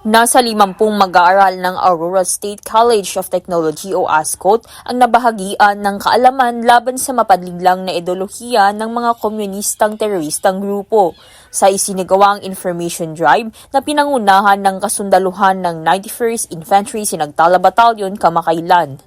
Nasa limampung mag-aaral ng Aurora State College of Technology o ASCOT ang nabahagian ng kaalaman laban sa mapadliglang na ideolohiya ng mga komunistang teroristang grupo sa isinagawang information drive na pinangunahan ng kasundaluhan ng 91st Infantry Sinagtala Battalion kamakailan.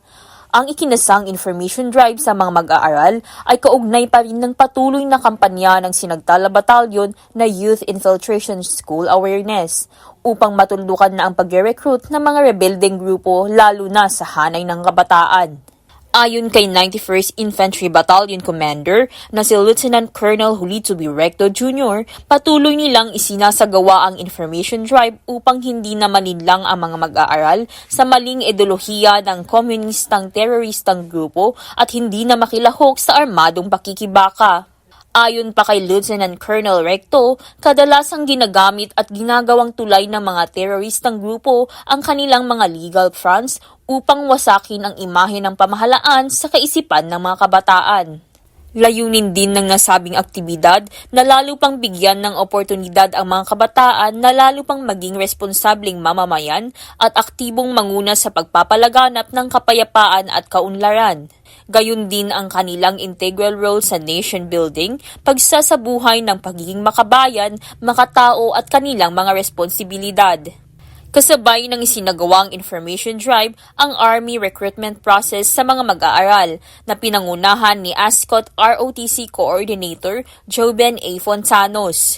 Ang ikinasang information drive sa mga mag-aaral ay kaugnay pa rin ng patuloy na kampanya ng Sinagtala Battalion na Youth Infiltration School Awareness upang matuldukan na ang pag-recruit ng mga rebelding grupo lalo na sa hanay ng kabataan. Ayon kay 91st Infantry Battalion Commander na si Lieutenant Colonel Julito B. Recto Jr., patuloy nilang isinasagawa ang information drive upang hindi na maninlang ang mga mag-aaral sa maling ideolohiya ng komunistang teroristang grupo at hindi na makilahok sa armadong pakikibaka. Ayon pa kay Lieutenant Colonel Recto, kadalasang ginagamit at ginagawang tulay ng mga teroristang grupo ang kanilang mga legal fronts upang wasakin ang imahe ng pamahalaan sa kaisipan ng mga kabataan. Layunin din ng nasabing aktibidad na lalo pang bigyan ng oportunidad ang mga kabataan na lalo pang maging responsableng mamamayan at aktibong manguna sa pagpapalaganap ng kapayapaan at kaunlaran. Gayun din ang kanilang integral role sa nation building, pagsasabuhay ng pagiging makabayan, makatao at kanilang mga responsibilidad. Kasabay ng isinagawang information drive ang Army recruitment process sa mga mag-aaral na pinangunahan ni ASCOT ROTC Coordinator Joben A. Fontanos.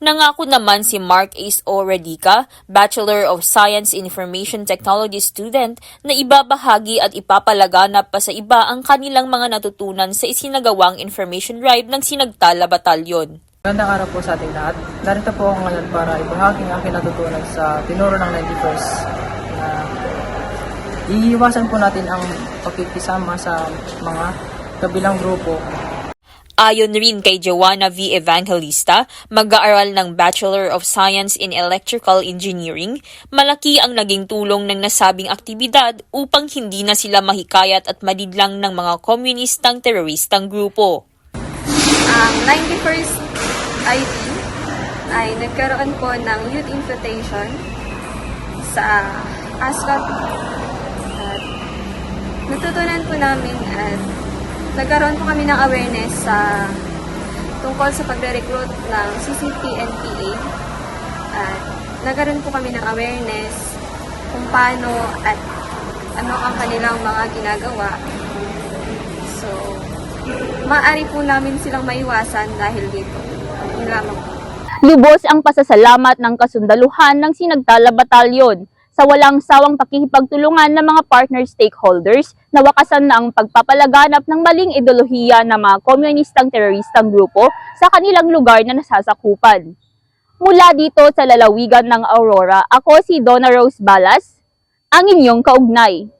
Nangako naman si Mark Ace O. Redica, Bachelor of Science in Information Technology student, na ibabahagi at ipapalaganap pa sa iba ang kanilang mga natutunan sa isinagawang information drive ng Sinagtala Batalyon. Magandang araw po sa ating lahat. Narito po ako ngayon para ibahagi ang aking natutunan sa tinuro ng 91st na iiwasan po natin ang pakikisama sa mga kabilang grupo. Ayon rin kay Joanna V. Evangelista, mag-aaral ng Bachelor of Science in Electrical Engineering, malaki ang naging tulong ng nasabing aktibidad upang hindi na sila mahikayat at madidlang ng mga komunistang teroristang grupo. Ang 91st IT ay nagkaroon po ng youth invitation sa ASCOT at natutunan po namin at nagkaroon po kami ng awareness sa tungkol sa pagre-recruit ng CCP-NPA at nagkaroon po kami ng awareness kung paano at ano ang kanilang mga ginagawa. So, maaari po namin silang maiwasan dahil dito. Lubos ang pasasalamat ng kasundaluhan ng Sinagtala Batalyon sa walang sawang pakikipagtulungan ng mga partner stakeholders na wakasan na ang pagpapalaganap ng maling ideolohiya ng mga komunistang teroristang grupo sa kanilang lugar na nasasakupan. Mula dito sa lalawigan ng Aurora, ako si Donna Rose Balas, ang inyong kaugnay.